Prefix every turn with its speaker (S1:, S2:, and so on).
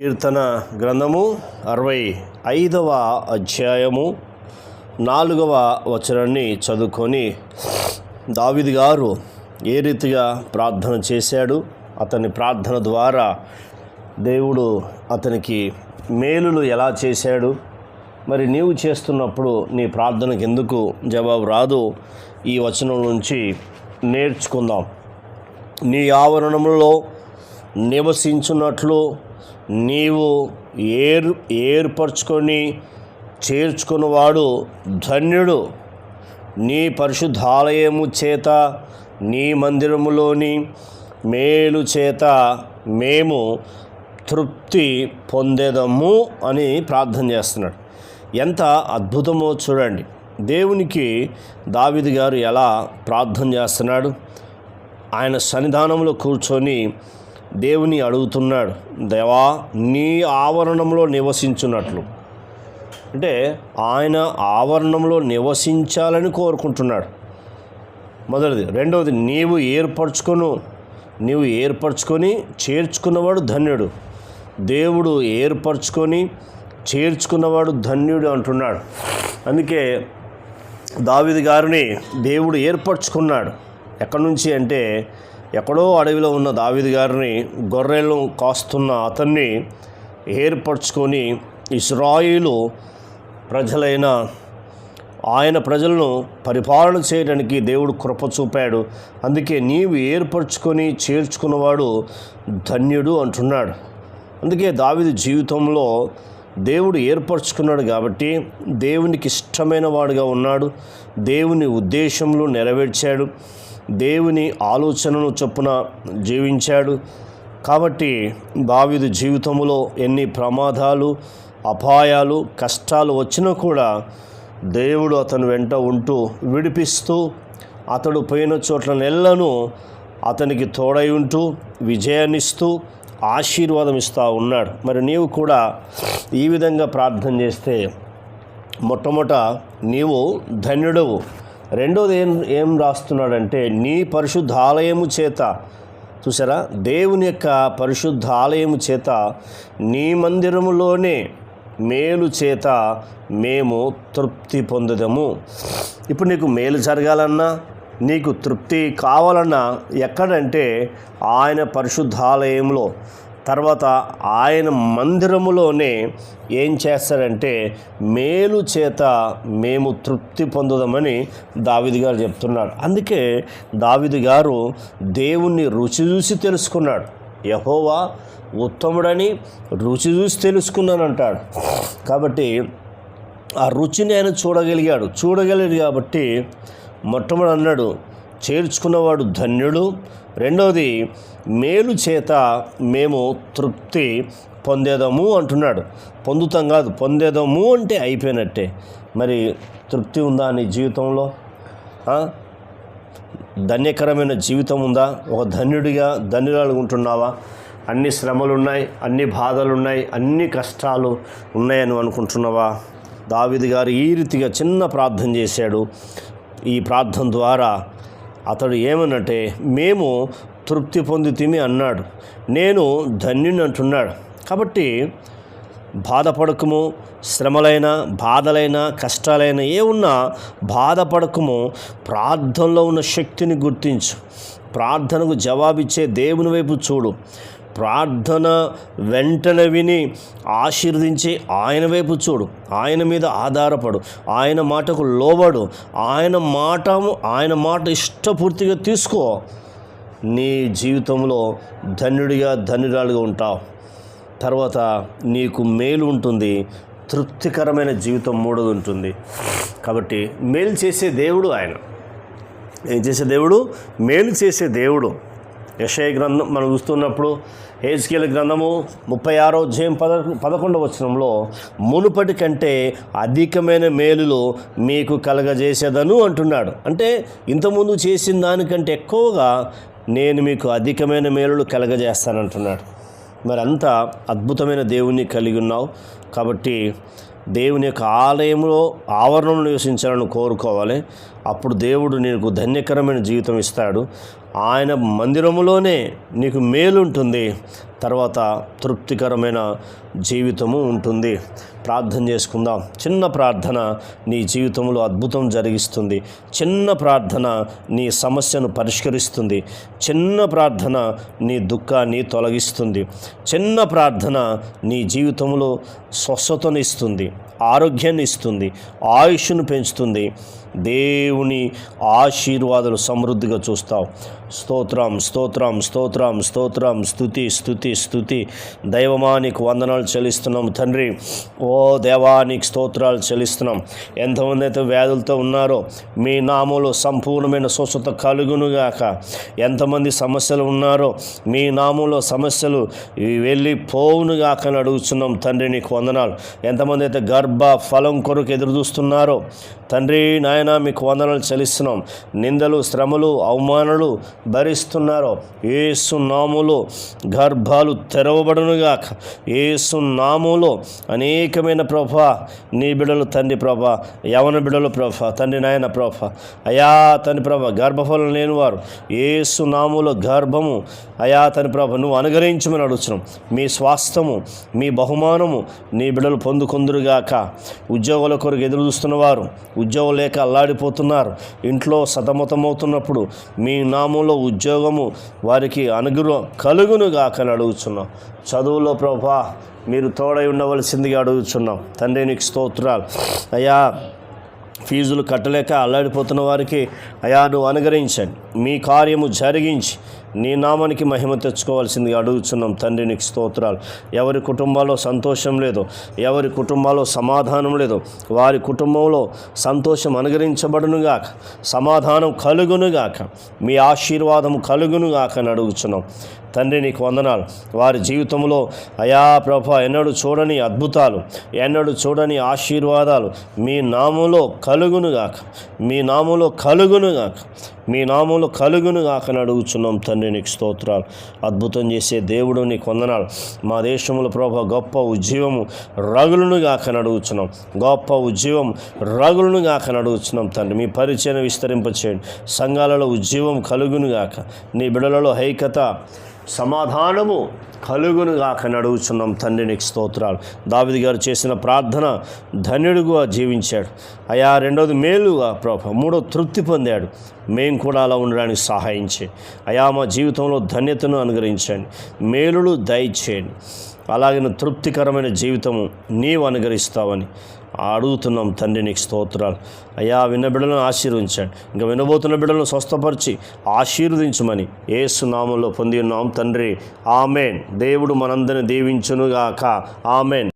S1: కీర్తన గ్రంథము అరవై ఐదవ అధ్యాయము నాలుగవ వచనాన్ని చదువుకొని దావిది గారు ఏ రీతిగా ప్రార్థన చేశాడు అతని ప్రార్థన ద్వారా దేవుడు అతనికి మేలులు ఎలా చేశాడు మరి నీవు చేస్తున్నప్పుడు నీ ప్రార్థనకు ఎందుకు జవాబు రాదు ఈ వచనం నుంచి నేర్చుకుందాం. నీ ఆవరణంలో నివసించున్నట్లు నీవు ఏర్ ఏర్పరచుకొని చేర్చుకున్నవాడు ధన్యుడు. నీ పరిశుద్ధాలయము చేత నీ మందిరములోని మేలు చేత మేము తృప్తి పొందేదము అని ప్రార్థన చేస్తున్నాడు. ఎంత అద్భుతమో చూడండి. దేవునికి దావిది గారు ఎలా ప్రార్థన చేస్తున్నాడు? ఆయన సన్నిధానంలో కూర్చొని దేవుని అడుగుతున్నాడు దేవా నీ ఆవరణంలో నివసించున్నట్లు. అంటే ఆయన ఆవరణంలో నివసించాలని కోరుకుంటున్నాడు. మొదటిది. రెండవది నీవు ఏర్పరచుకొను నీవు ఏర్పరచుకొని చేర్చుకున్నవాడు ధన్యుడు. దేవుడు ఏర్పరచుకొని చేర్చుకున్నవాడు ధన్యుడు అంటున్నాడు. అందుకే దావిది గారిని దేవుడు ఏర్పరచుకున్నాడు. ఎక్కడి నుంచి అంటే ఎక్కడో అడవిలో ఉన్న దావిది గారిని గొర్రెలను కాస్తున్న అతన్ని ఏర్పరచుకొని ఇస్రాయిలు ప్రజలైన ఆయన ప్రజలను పరిపాలన చేయడానికి దేవుడు కృప చూపాడు. అందుకే నీవు ఏర్పరచుకొని చేర్చుకున్నవాడు ధన్యుడు అంటున్నాడు. అందుకే దావిది జీవితంలో దేవుడు ఏర్పరచుకున్నాడు కాబట్టి దేవునికి ఇష్టమైన వాడుగా ఉన్నాడు. దేవుని ఉద్దేశంలో నెరవేర్చాడు. దేవుని ఆలోచనను చొప్పున జీవించాడు. కాబట్టి దావిదు జీవితంలో ఎన్ని ప్రమాదాలు అపాయాలు కష్టాలు వచ్చినా కూడా దేవుడు అతను వెంట ఉంటూ విడిపిస్తూ అతడు పోయిన చోట్ల నెలను అతనికి తోడై ఉంటూ విజయాన్నిస్తూ ఆశీర్వాదం ఇస్తూ ఉన్నాడు. మరి నీవు కూడా ఈ విధంగా ప్రార్థన చేస్తే మొట్టమొదట నీవు ధన్యుడవు. రెండోది ఏం ఏం రాస్తున్నాడంటే నీ పరిశుద్ధాలయము చేత చూసారా దేవుని యొక్క పరిశుద్ధాలయము చేత నీ మందిరములోనే మేలు చేత మేము తృప్తి పొందుదము. ఇప్పుడు నీకు మేలు జరగాలన్నా నీకు తృప్తి కావాలన్నా ఎక్కడంటే ఆయన పరిశుద్ధాలయంలో. తర్వాత ఆయన మందిరములోనే ఏం చేస్తాడంటే మేలు చేత మేము తృప్తి పొందుదామని దావిది గారు చెప్తున్నాడు. అందుకే దావిది గారు దేవుణ్ణి రుచి చూసి తెలుసుకున్నాడు. యహోవా ఉత్తముడని రుచి చూసి తెలుసుకున్నాను అంటాడు కాబట్టి ఆ రుచిని ఆయన చూడగలిగాడు. చూడగలిగాడు కాబట్టి మొట్టమొదటి అన్నాడు చేర్చుకున్నవాడు ధన్యుడు. రెండవది మేలు చేత మేము తృప్తి పొందేదము అంటున్నాడు. పొందుతాం కాదు పొందేదము అంటే అయిపోయినట్టే. మరి తృప్తి ఉందా నీ జీవితంలో? ధన్యకరమైన జీవితం ఉందా? ఒక ధన్యుడిగా ధన్యురాలు ఉంటున్నావా? అన్ని శ్రమలు ఉన్నాయి అన్ని బాధలు ఉన్నాయి అన్ని కష్టాలు ఉన్నాయని అనుకుంటున్నావా? దావిది గారు ఈ రీతిగా చిన్న ప్రార్థన చేశాడు. ఈ ప్రార్థన ద్వారా అతడు ఏమనంటే మేము తృప్తి పొందితిమి అన్నాడు. నేను ధన్యుని అంటున్నాడు కాబట్టి బాధపడకము శ్రమలైన బాధలైన కష్టాలైన ఏ ఉన్నా బాధపడకము ప్రార్థనలో ఉన్న శక్తిని గుర్తించు. ప్రార్థనకు జవాబిచ్చే దేవుని వైపు చూడు. ప్రార్థన వెంటనే విని ఆశీర్వదించి ఆయన వైపు చూడు. ఆయన మీద ఆధారపడు. ఆయన మాటకు లోబడు. ఆయన మాట ఆయన మాట ఇష్టపూర్తిగా తీసుకో. నీ జీవితంలో ధన్యుడిగా ధన్యురాలుగా ఉంటావు. తర్వాత నీకు మేలు ఉంటుంది. తృప్తికరమైన జీవితం మూడోది ఉంటుంది. కాబట్టి మేలు చేసే దేవుడు ఆయన. ఏం చేసే దేవుడు? మేలు చేసే దేవుడు. యశయ గ్రంథం మనం చూస్తున్నప్పుడు హేజ్కేల గ్రంథము ముప్పై ఆరో జయం పద పదకొండవ వచనంలో మునుపటి కంటే అధికమైన మేలులు మీకు కలగజేసేదను అంటున్నాడు. అంటే ఇంతకుముందు చేసిన దానికంటే ఎక్కువగా నేను మీకు అధికమైన మేలులు కలగజేస్తానంటున్నాడు. మరి అంత అద్భుతమైన దేవుణ్ణి కలిగి ఉన్నావు. కాబట్టి దేవుని యొక్క ఆలయంలో ఆవరణను నివసించాలని కోరుకోవాలి. అప్పుడు దేవుడు నీకు ధన్యకరమైన జీవితం ఇస్తాడు. ఆయన మందిరములోనే నీకు మేలు ఉంటుంది తర్వాత తృప్తికరమైన జీవితము ఉంటుంది. ప్రార్థన చేసుకుందాం. చిన్న ప్రార్థన నీ జీవితంలో అద్భుతం జరిగిస్తుంది. చిన్న ప్రార్థన నీ సమస్యను పరిష్కరిస్తుంది. చిన్న ప్రార్థన నీ దుఃఖాన్ని తొలగిస్తుంది. చిన్న ప్రార్థన నీ జీవితంలో స్వస్థతను ఇస్తుంది. ఆరోగ్యాన్ని ఇస్తుంది. ఆయుష్ను పెంచుతుంది. దేవు దేవుని ఆశీర్వాదాలు సమృద్ధిగా చూస్తావు స్తోత్రం స్తోత్రం స్తోత్రం స్తోత్రం స్థుతి స్థుతి స్థుతి దైవమానికి వందనాలు చెల్లిస్తున్నాం తండ్రి. ఓ దేవానికి స్తోత్రాలు చెల్లిస్తున్నాం. ఎంతమంది అయితే వ్యాధులతో ఉన్నారో మీ నామంలో సంపూర్ణమైన స్వస్థత కలుగునుగాక. ఎంతమంది సమస్యలు ఉన్నారో మీ నామంలో సమస్యలు వెళ్ళిపోవునుగాక అని అడుగుతున్నాం తండ్రి నీకు వందనాలు. ఎంతమంది అయితే గర్భ ఫలం కొరకు ఎదురు చూస్తున్నారో తండ్రి నాయన మీకు వందనాలు చెల్లిస్తున్నాం. నిందలు శ్రమలు అవమానాలు భరిస్తున్నారో ఏసునాములో గర్భాలు తెరవబడునుగాక. ఏసునాములో అనేకమైన ప్రభా నీ బిడలు తండ్రి ప్రభా యవన బిడలు ప్రభ తండ్రి నాయన ప్రభ. అయా తండ్రి ప్రభ గర్భఫలం లేనివారు ఏసునాములో గర్భము. అయా తని ప్రభ నువ్వు అనుగ్రహించమని అడుగుతున్నాం మీ స్వాస్థము మీ బహుమానము నీ బిడలు పొందుకుందురుగాక. ఉద్యోగుల కొరకు ఎదురు చూస్తున్నవారు ఉద్యోగం లేక అల్లాడిపోతున్నారు. ఇంట్లో సతమతమవుతున్నప్పుడు మీ నామంలో ఉద్యోగము వారికి అనుగ్రహం కలుగునుగాక అని అడుగుతున్నాం చదువులో ప్రభా మీరు తోడై ఉండవలసిందిగా అడుగుతున్నాం తండ్రి నీకు స్తోత్రాలు. అయ్యా ఫీజులు కట్టలేక అల్లాడిపోతున్న వారికి అయా నువ్వు అనుగ్రహించండి. మీ కార్యము జరిగించి నీ నామానికి మహిమ తెచ్చుకోవాల్సిందిగా అడుగుతున్నాం తండ్రి నీకు స్తోత్రాలు. ఎవరి కుటుంబాల్లో సంతోషం లేదు ఎవరి కుటుంబాల్లో సమాధానం లేదు వారి కుటుంబంలో సంతోషం అనుగ్రహించబడునుగాక సమాధానం కలుగునుగాక మీ ఆశీర్వాదం కలుగునుగాక అని అడుగుతున్నాం తండ్రి నీకు వందనాలు. వారి జీవితంలో అయా ప్రభ ఎన్నడూ చూడని అద్భుతాలు ఎన్నడూ చూడని ఆశీర్వాదాలు మీ నామంలో కలుగునుగాక మీ నామంలో కలుగునుగాక మీ నామంలో కలుగునుగాక అని అడుగుచున్నాం తండ్రి నీకు స్తోత్రాలు. అద్భుతం చేసే దేవుడు నీకు వందనాలు. మా దేశంలో ప్రభ గొప్ప ఉజ్జీవము రగులునుగాక అని అడుగుచున్నాం. గొప్ప ఉద్యమం రగులునుగాక అని అడుగుచున్నాం తండ్రి. మీ పరిచయం విస్తరింపచేయండి. సంఘాలలో ఉద్యమం కలుగునుగాక నీ బిడలలో హైకత సమాధానము కలుగును నడుగుచున్నాం తండ్రి నీకు స్తోత్రాలు. దావిది గారు చేసిన ప్రార్థన ధన్యుడుగా జీవించాడు. అయా రెండోది మేలుగా ప్రభ మూడో తృప్తి పొందాడు. మేము కూడా అలా ఉండడానికి సహాయించే అయా మా జీవితంలో ధన్యతను అనుగ్రహించండి. మేలులు దయచేయండి. అలాగే తృప్తికరమైన జీవితము నీవు అనుగ్రహిస్తావని అడుగుతున్నాం తండ్రి నీకు స్తోత్రాలు. అయ్యా విన్న బిడ్డలను ఆశీర్వించండి ఇంకా వినబోతున్న బిడ్డలను స్వస్థపరిచి ఆశీర్వదించమని ఏసునామంలో పొంది ఉన్నాం తండ్రి. ఆమెన్. దేవుడు మనందరిని దీవించునుగాక. ఆమెన్.